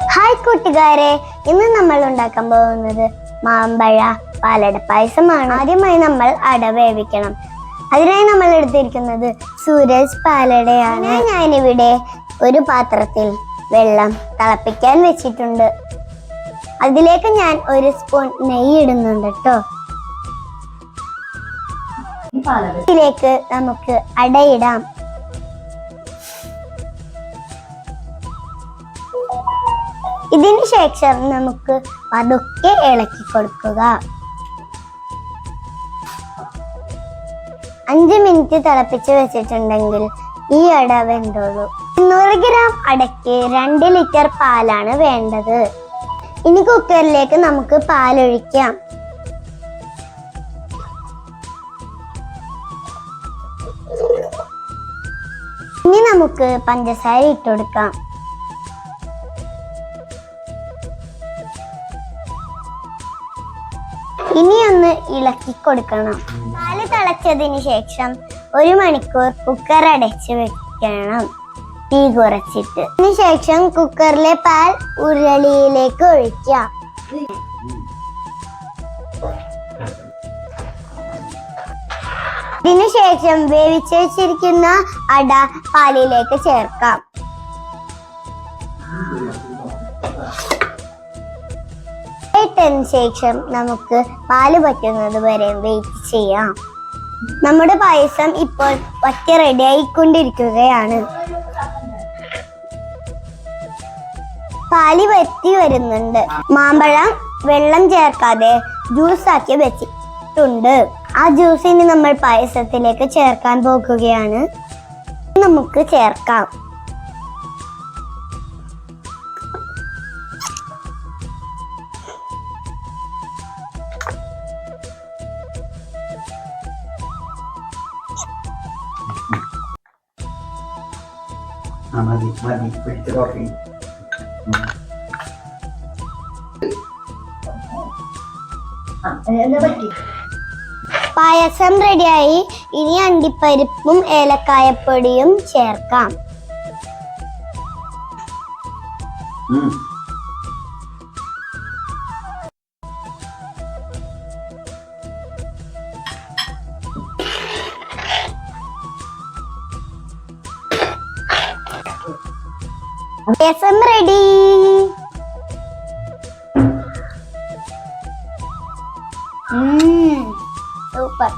Hi കൂട്ടുകാരെ ഇന്ന് നമ്മൾ ഉണ്ടാക്കാൻ പോകുന്നത് മാമ്പഴ പാലട പായസമാണ്. ആദ്യമായി നമ്മൾ അട വേവിക്കണം. അതിനായി നമ്മൾ എടുത്തിരിക്കുന്നത് സൂരജ് പാലടയാണ്. ഞാനിവിടെ ഒരു പാത്രത്തിൽ വെള്ളം തിളപ്പിക്കാൻ വെച്ചിട്ടുണ്ട്. അതിലേക്ക് ഞാൻ ഒരു സ്പൂൺ നെയ്യ് ഇടുന്നുണ്ട് കേട്ടോ. ഇതിലേക്ക് നമുക്ക് അടയിടാം ഇതിന് ശേഷം നമുക്ക് പതുക്കെ ഇളക്കി കൊടുക്കുക. അഞ്ച് മിനിറ്റ് തിളപ്പിച്ച് വെച്ചിട്ടുണ്ടെങ്കിൽ ഈ അട വെന്തോളൂ. ഇരുന്നൂറ് ഗ്രാം അടയ്ക്ക് രണ്ട് ലിറ്റർ പാലാണ് വേണ്ടത്. ഇനി കുക്കറിലേക്ക് നമുക്ക് പാലൊഴിക്കാം. ഇനി നമുക്ക് പഞ്ചസാര ഇട്ടുകൊടുക്കാം ഇനി ഒന്ന് ഇളക്കി കൊടുക്കണം പാൽ തിളച്ചതിന് ശേഷം ഒരു മണിക്കൂർ കുക്കർ അടച്ച് വെക്കണം. തീ കുറച്ചിട്ട്. അതിന് ശേഷം കുക്കറിലെ പാൽ ഉരുളിയിലേക്ക് ഒഴിക്കാം ഇതിനു ശേഷം വേവിച്ച് വെച്ചിരിക്കുന്ന അട പാലിലേക്ക് ചേർക്കാം. ഇട്ടതിന് ശേഷം നമുക്ക് പാൽ പറ്റുന്നത് വരെ വെയിറ്റ് ചെയ്യാം. നമ്മുടെ പായസം ഇപ്പോൾ വറ്റ റെഡി ആയിക്കൊണ്ടിരിക്കുകയാണ്. പാൽ വറ്റി വരുന്നുണ്ട്. മാമ്പഴം വെള്ളം ചേർക്കാതെ ജ്യൂസ് ആക്കി വെച്ചിട്ടുണ്ട്. ആ ജ്യൂസിന് നമ്മൾ പായസത്തിലേക്ക് ചേർക്കാൻ പോകുകയാണ്. നമുക്ക് ചേർക്കാം. ആ മതി മതി പിടിച്ച കോഫി പായസം റെഡിയായി. ഇനി അണ്ടിപ്പരിപ്പും ഏലക്കായപ്പൊടിയും ചേർക്കാം. രസം റെഡി സൂപ്പർ